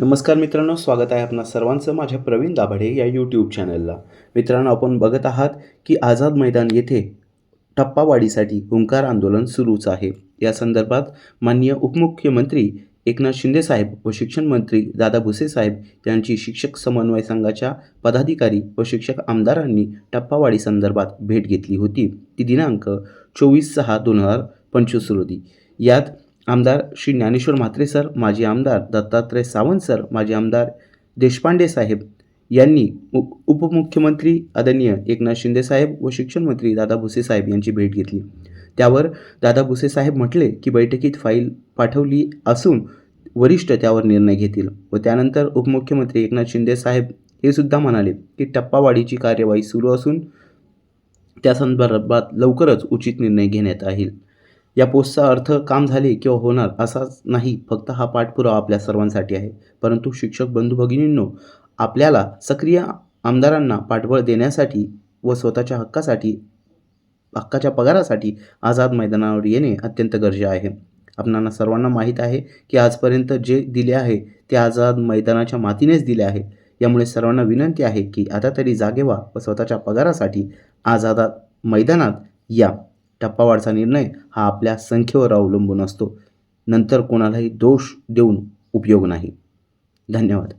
नमस्कार मित्रांनो स्वागत आहे आपणा सर्वांचं माझ्या प्रवीण दाभाडे या यूट्यूब चॅनलला मित्रांनो आपण बघत आहात की आझाद मैदान येथे टप्पावाढीसाठी हुंकार आंदोलन सुरूच आहे. या संदर्भात माननीय उपमुख्यमंत्री एकनाथ शिंदेसाहेब व शिक्षण मंत्री दादा भुसे साहेब यांची शिक्षक समन्वय संघाच्या पदाधिकारी व शिक्षक आमदारांनी टप्पावाढी संदर्भात भेट घेतली होती. ती दिनांक चोवीस सहा दोन हजार पंचवीस रोजी. यात आमदार श्री ज्ञानेश्वर म्हात्रे सर माजी आमदार दत्तात्रय सावंत सर माजी आमदार देशपांडे साहेब यांनी उ उपमुख्यमंत्री आदरणीय एकनाथ शिंदे साहेब व शिक्षण मंत्री दादा भुसे साहेब यांची भेट घेतली. त्यावर दादा भुसे साहेब म्हटले की बैठकीत फाईल पाठवली असून वरिष्ठ त्यावर निर्णय घेतील व त्यानंतर उपमुख्यमंत्री एकनाथ शिंदे साहेब हे सुद्धा म्हणाले की टप्पावाढीची कार्यवाही सुरू असून त्या संदर्भात लवकरच उचित निर्णय घेण्यात येईल. या पोस्टचा अर्थ काम झाले किंवा होणार असाच नाही फक्त हा पाठपुरावा आपल्या सर्वांसाठी आहे. परंतु शिक्षक बंधू भगिनींनो आपल्याला सक्रिय आमदारांना पाठबळ देण्यासाठी व स्वतःच्या हक्कासाठी हक्काच्या पगारासाठी आझाद मैदानावर येणे अत्यंत गरजे आहे. आपणांना सर्वांना माहीत आहे की आजपर्यंत जे दिले आहे ते आझाद मैदानाच्या मातीनेच दिले आहे. यामुळे सर्वांना विनंती आहे की आता तरी जागे व्हा व स्वतःच्या पगारासाठी आझादात मैदानात या. टप्पावाढचा निर्णय हा आपल्या संख्येवर अवलंबून असतो. नंतर कोणालाही दोष देऊन उपयोग नाही. धन्यवाद.